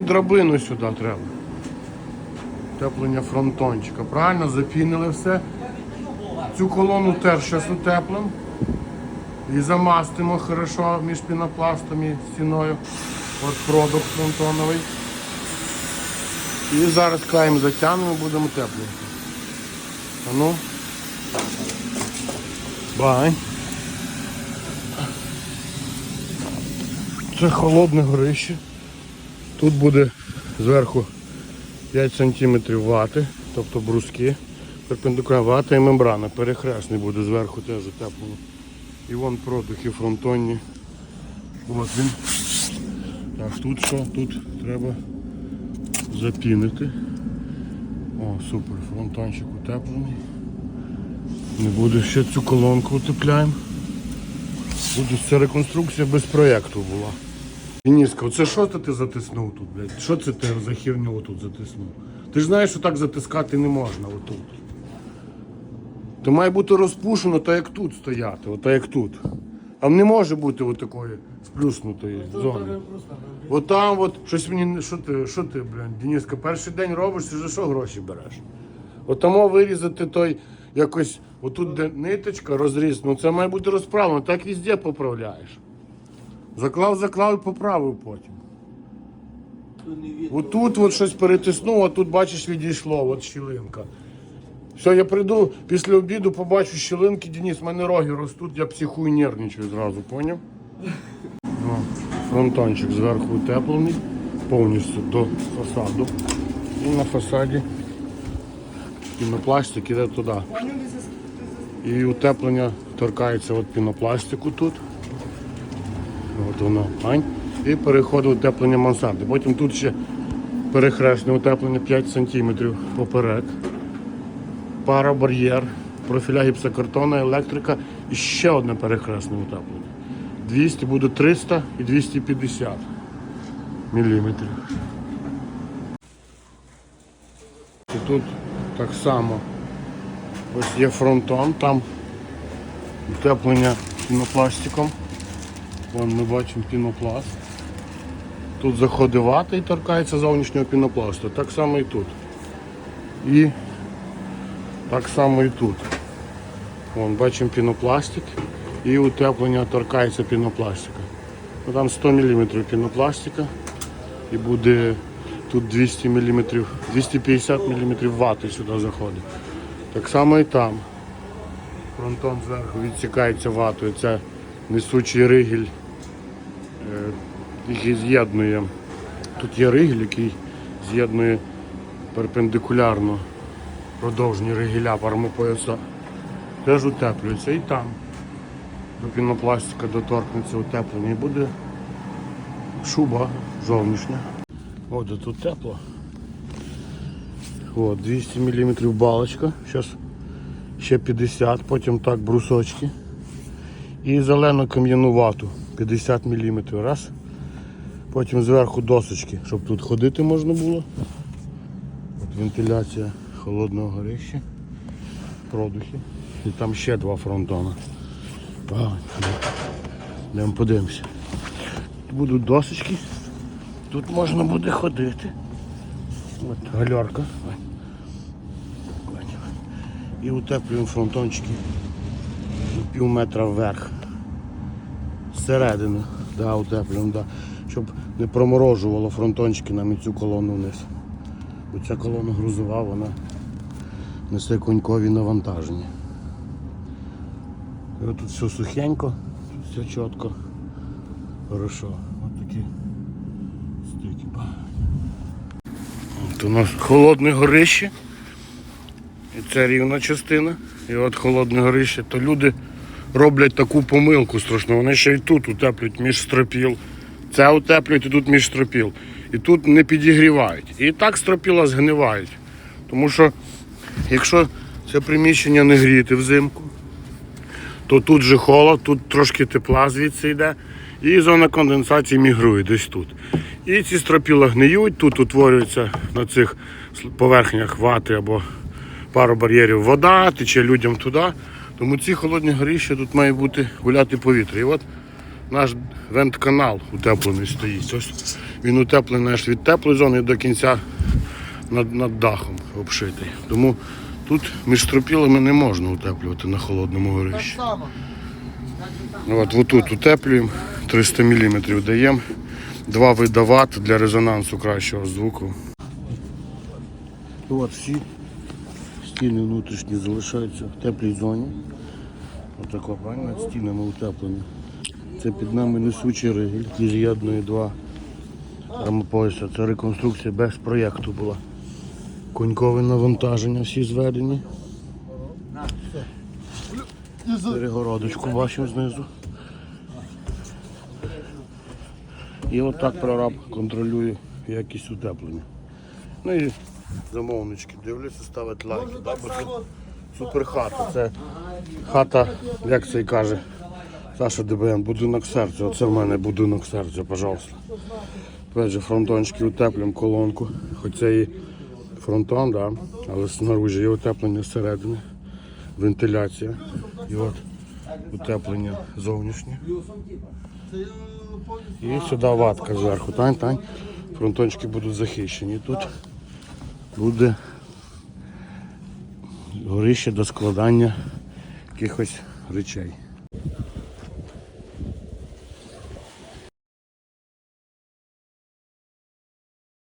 Драбину сюди треба. Теплення фронтончика. Правильно, запінили все. Цю колону теж зараз утеплимо. І замастимо хорошо між пінопластом і стіною. От продукт фронтоновий. І зараз каєм затягнемо будемо теплити. А ну. Бай. Це холодне горище. Тут буде зверху 5 см вати, тобто бруски, перпендикулярна вата і мембрана. Перехресний буде зверху теж утеплено. І вон продухи фронтонні. От він. Так, тут що? Тут треба запінити. О, супер, фронтончик утеплений. Не буде ще цю колонку утепляємо. Буде ця реконструкція без проєкту була. Дениска, оце що це ти затиснув тут, блядь? Що це ти за херню тут затиснув? Ти ж знаєш, що так затискати не можна отут. То має бути розпушено, так як тут стояти, от як тут. А не може бути от такої сплюснутої зони. От там от щось мені що ти, що ти, блядь, Дениска, перший день робиш, ти за що гроші береш? От тому вирізати той якось, отут де ниточка розріз, ну це має бути розправлено, так везде поправляєш. Заклав, заклав і поправив потім. Отут от щось перетиснув, а тут бачиш відійшло, от щілинка. Все, я прийду після обіду, побачу щілинки, Денис, в мене роги ростуть, я психую нервничаю зразу, поняв? О, фронтончик зверху утеплений, повністю до фасаду. І на фасаді пінопластик іде туди. І утеплення торкається от пінопластику тут. От воно, ань. І переходить утеплення мансарди. Потім тут ще перехресне утеплення 5 см поперек. Пара, бар'єр, профіля гіпсокартона, електрика і ще одне перехресне утеплення. 200 буде 300 і 250 міліметрів. І тут так само ось є фронтон, там утеплення пінопластиком. Вон ми бачимо пінопласт. Тут заходить вата і торкається зовнішнього пінопласту. Так само і тут. І так само і тут. Вон, бачимо пінопластик і утеплення торкається пінопластика. Ну, там 100 мм пінопластика і буде тут 200 мм, 250 мм вати сюди заходить. Так само і там. Фронтон зверху відсікається ватою. Це несучий ригель, який з'єднує. Тут є ригель, який з'єднує перпендикулярно продовжні ригеля армопояса. Теж утеплюється і там. До пінопластика доторкнеться утеплення і буде шуба зовнішня. От тут тепло. От, 200 мм балочка. Зараз ще 50, потім так брусочки. І зелену кам'яну вату 50 мм. Раз. Потім зверху досочки, щоб тут ходити можна було. От вентиляція холодного горища, продухи. І там ще два фронтона. А, Йдемо подивимося. Будуть досочки. Тут можна буде ходити. От гальорка. І утеплюємо фронтончики пів метра вверх. Зсередини, да, утеплюємо, да. щоб не проморожувало фронтончики нам і цю колону вниз. Бо ця колона грузова, вона несе конькові навантаження. І тут все сухенько, все чітко. Хорошо. Ось такі стики. От у нас холодне горище. І це рівна частина. І от холодне горище, то люди роблять таку помилку страшну. Вони ще й тут утеплюють між стропіл. Це утеплюють і тут між стропіл. І тут не підігрівають. І так стропіла згнивають. Тому що якщо це приміщення не гріти взимку, то тут же холод, тут трошки тепла звідси йде, і зона конденсації мігрує десь тут. І ці стропіла гниють, тут утворюється на цих поверхнях вати або пару бар'єрів вода, тече людям туди. Тому ці холодні горіща тут має бути гуляти повітря. І от наш вент-канал утеплений стоїть. Ось він утеплений аж від теплої зони до кінця над, над дахом обшитий. Тому тут між стропілами не можна утеплювати на холодному горищі. От, отут утеплюємо, 300 мм даємо, два вида ват для резонансу кращого звуку. От всі стіни внутрішні залишаються в теплій зоні. Отако, правильно, стінами утеплені. Це під нами несучий ригель, який з'єднує два рамопояса. Це реконструкція без проєкту була. Конькове навантаження всі зведені. Перегородочку бачимо знизу. І отак прораб контролює якість утеплення. Ну і замовнички дивляться, ставить лайки. Да? Бо це супер хата. Це хата, як це і каже Саша ДБМ, будинок серця. Оце в мене будинок серця, пожалуйста. Опять же, фронтончики утеплюємо колонку. Хоч це і фронтон, да, але снаружи є утеплення зсередини, вентиляція. І от утеплення зовнішнє. І сюди ватка зверху. Тань, тань. Фронтончики будуть захищені. Тут буде горище до складання якихось речей.